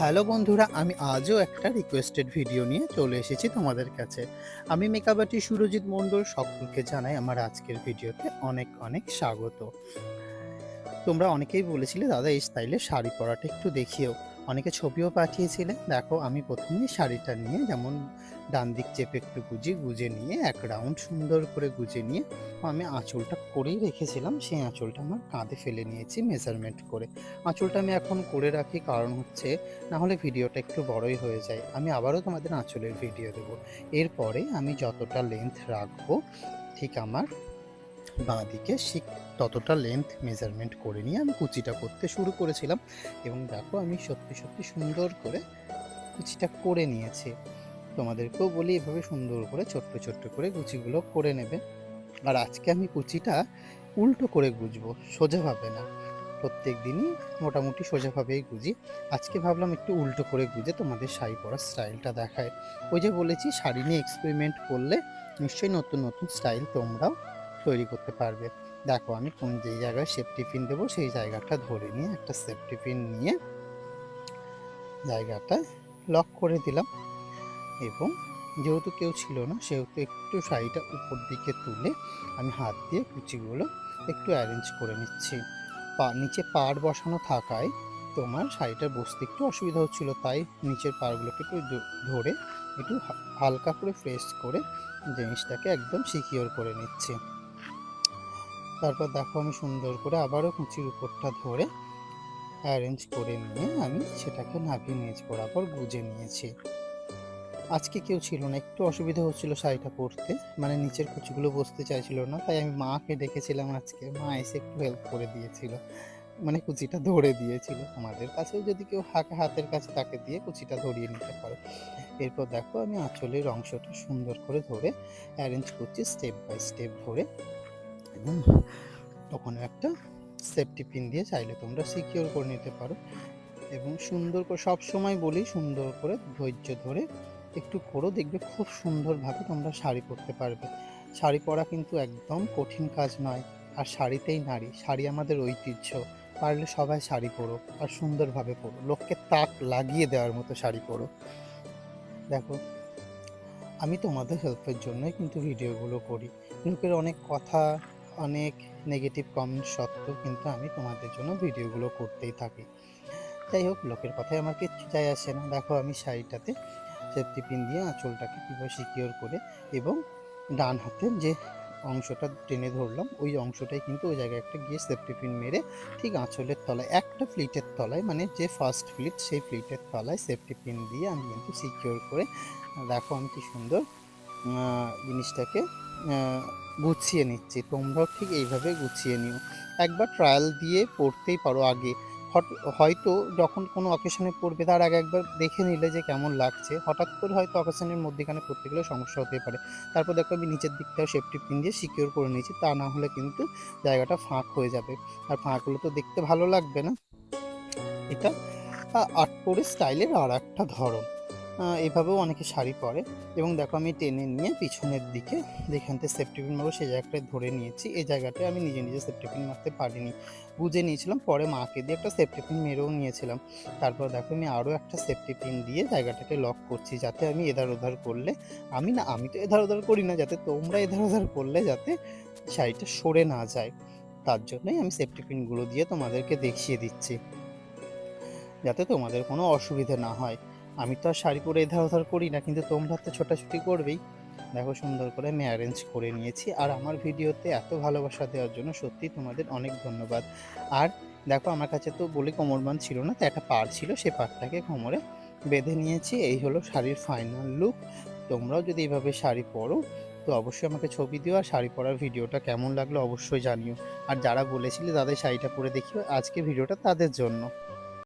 Hello বন্ধুরা, আমি আজও একটা রিকোয়েস্টেড ভিডিও নিয়ে চলে এসেছি তোমাদের কাছে। আমি মেকআপ আর্টি সুরজিৎ মণ্ডল সকলকে জানাই আমার আজকের ভিডিওতে অনেক অনেক স্বাগত। তোমরা অনেকেই বলেছিলে, দাদা, এই স্টাইলে শাড়ি পরাটা একটু দেখিও। অনেকে ছবিও পাঠিয়েছিলেন। দেখো, আমি প্রথমেই শাড়িটা নিয়ে যেমন ডান দিক চেপে একটু গুজি, গুজে নিয়ে এক রাউন্ড সুন্দর করে গুজে নিয়ে আমি আঁচলটা করেই রেখেছিলাম। সেই আঁচলটা আমার কাঁধে ফেলে নিয়েছি মেজারমেন্ট করে। আঁচলটা আমি এখন করে রাখি কারণ হচ্ছে না হলে ভিডিওটা একটু বড়ই হয়ে যায়। আমি আবারও তোমাদের আঁচলের ভিডিও দেবো। এরপরে আমি যতটা লেন্থ রাখব, ঠিক আমার বাঁ দিকে ঠিক ততটা লেন্থ মেজারমেন্ট করে নিয়ে আমি কুচিটা করতে শুরু করেছিলাম এবং দেখো আমি সত্যি সত্যি সুন্দর করে কুচিটা করে নিয়েছি। তোমাদেরকেও বলি এভাবে সুন্দর করে, ছোট্ট ছোট্ট করে কুচিগুলো করে নেবে। আর আজকে আমি কুচিটা উল্টো করে গুজবো সোজাভাবে না। প্রত্যেক দিনই মোটামুটি সোজাভাবেই গুজি। আজকে ভাবলাম একটু উল্টো করে গুজে তোমাদের শাড়ি পরার স্টাইলটা দেখায় ওই যে বলেছি, শাড়ি নিয়ে এক্সপেরিমেন্ট করলে নিশ্চয়ই নতুন নতুন স্টাইল তোমরাও তৈরি করতে পারবে। দেখো আমি কোন যেই জায়গায় সেফটি পিন দেবো, সেই জায়গাটা ধরে নিয়ে একটা সেফটি পিন নিয়ে জায়গাটায় লক করে দিলাম। এবং যেহেতু কেউ ছিল না, সেহেতু একটু শাড়িটা উপর দিকে তুলে আমি হাত দিয়ে কুচিগুলো একটু অ্যারেঞ্জ করে নিচ্ছি। পা, নিচে পাড় বসানো থাকায় তোমার শাড়িটা বসতে একটু অসুবিধা হচ্ছিল, তাই নিচের পাড়গুলোকে একটু ধরে একটু হালকা করে ফ্রেশ করে জিনিসটাকে একদম সিকিওর করে নিচ্ছি। তারপর দেখো আমি সুন্দর করে আবারও কুচির উপরটা ধরে অ্যারেঞ্জ করে নিয়ে আমি সেটাকে নাভিয়ে নিচ বরাবর গুজে নিয়েছি। আজকে কেউ ছিল না, একটু অসুবিধা হচ্ছিল শাড়িটা পরতে মানে নিচের কুচিগুলো বসতে চাইছিল না, তাই আমি মাকে ডেকেছিলাম আজকে, মা এসে একটু হেল্প করে দিয়েছিল মানে কুচিটা ধরে দিয়েছিল। আমাদের কাছেও যদি কেউ হাতে হাতের কাছে তাকে দিয়ে কুচিটা ধরিয়ে নিতে পারো। এরপর দেখো আমি আঁচলের অংশটা সুন্দর করে ধরে অ্যারেঞ্জ করছি স্টেপ বাই স্টেপ ধরে এবং ওখানে একটা সেফটি পিন দিয়ে চাইলে তোমরা সিকিওর করে নিতে পারো এবং সুন্দর করে সব সময় বলি সুন্দর করে ধৈর্য ধরে একটু করো, দেখবে খুব সুন্দরভাবে তোমরা শাড়ি পরতে পারবে। শাড়ি পরা কিন্তু একদম কঠিন কাজ নয়, আর শাড়িতেই নারী, শাড়ি আমাদের ঐতিহ্য। পারলে সবাই শাড়ি পরো আর সুন্দরভাবে পরো, লোককে তাক লাগিয়ে দেওয়ার মতো শাড়ি পরো। দেখো, আমি তোমাদের হেল্পের জন্যই কিন্তু ভিডিওগুলো করি। লোকের অনেক কথা অনেক নেগেটিভ কমেন্ট সত্ত্বেও কিন্তু আমি তোমাদের জন্য ভিডিওগুলো করতেই থাকি। যাই হোক, লোকের কথায় আমার কিচ্ছু যায় আসে না। দেখো, আমি শাড়িটাতে সেফটি পিন দিয়ে আঁচলটাকে কীভাবে সিকিওর করে এবং ডান হাতের যে অংশটা টেনে ধরলাম, ওই অংশটাই কিন্তু ওই জায়গায় একটা গিয়ে সেফটি পিন মেরে ঠিক আঁচলের তলায়, একটা ফ্লিটের তলায় মানে যে ফার্স্ট ফ্লিট সেই ফ্লিটের তলায় সেফটি পিন দিয়ে আমি কিন্তু সিকিওর করে, দেখো আমি কি সুন্দর জিনিসটাকে গুছিয়ে নিচ্ছি। তোমরাও ঠিক এইভাবে গুছিয়ে নিও। একবার ট্রায়াল দিয়ে পড়তেই পারো আগে। হয়তো যখন কোনো অকেশনে পড়বে, তার আগে একবার দেখে নিলে যে কেমন লাগছে। হঠাৎ করে হয়তো অকেশনের মধ্যেখানে পড়তে গেলে সমস্যা হতে পারে। তারপর দেখো আমি নিচের দিকটাও সেফটি পিন দিয়ে সিকিওর করে নিয়েছি, তা না হলে কিন্তু জায়গাটা ফাঁক হয়ে যাবে। আর ফাঁক হলে তো দেখতে ভালো লাগবে না? এটা, আ- আটপৌরে স্টাইলের আর একটা ধরন। এভাবেও অনেকে শাড়ি পরে। এবং দেখো আমি টেনে নিয়ে পিছনের দিকে যেখানতে সেফটি পিন মারবো, সেই জায়গাটায় ধরে নিয়েছি। এই জায়গাটায় আমি নিজে নিজে সেফটি পিন মারতে পারিনি। বুঝে নিয়েছিলাম, পরে মাকে দিয়ে একটা সেফটি পিন মেরেও নিয়েছিলাম। তারপর দেখো আমি আরও একটা সেফটি পিন দিয়ে জায়গাটাকে লক করছি, যাতে আমি এধার ওধার করলে, আমি না, আমি তো এধার ওধার করি না, যাতে তোমরা এধার ওধার করলে যাতে শাড়িটা সরে না যায়। তার জন্যই আমি সেফটি পিনগুলো দিয়ে তোমাদেরকে দেখিয়ে দিচ্ছি। যাতে তোমাদের কোনো অসুবিধা না হয়। আমি তো আর শাড়ি পরে এধার ওধার করি না, কিন্তু তোমরা তো ছোটাছুটি করবেই। দেখো সুন্দর করে আমি অ্যারেঞ্জ করে নিয়েছি আর আমার ভিডিওতে এত ভালোবাসা দেওয়ার জন্য সত্যি তোমাদের অনেক ধন্যবাদ। আর দেখো আমার কাছে তো বলি কোমরবান ছিল না, তো একটা পার ছিল, সে পারটাকে কোমরে বেঁধে নিয়েছি। এই হলো শাড়ির ফাইনাল লুক তোমরাও যদি এইভাবে শাড়ি পরো, তো অবশ্যই আমাকে ছবি দিও আর শাড়ি পরার ভিডিওটা কেমন লাগল অবশ্যই জানিও। আর যারা বলেছিলে তাদের শাড়িটা পরে দেখিও আজকে ভিডিওটা তাদের জন্য।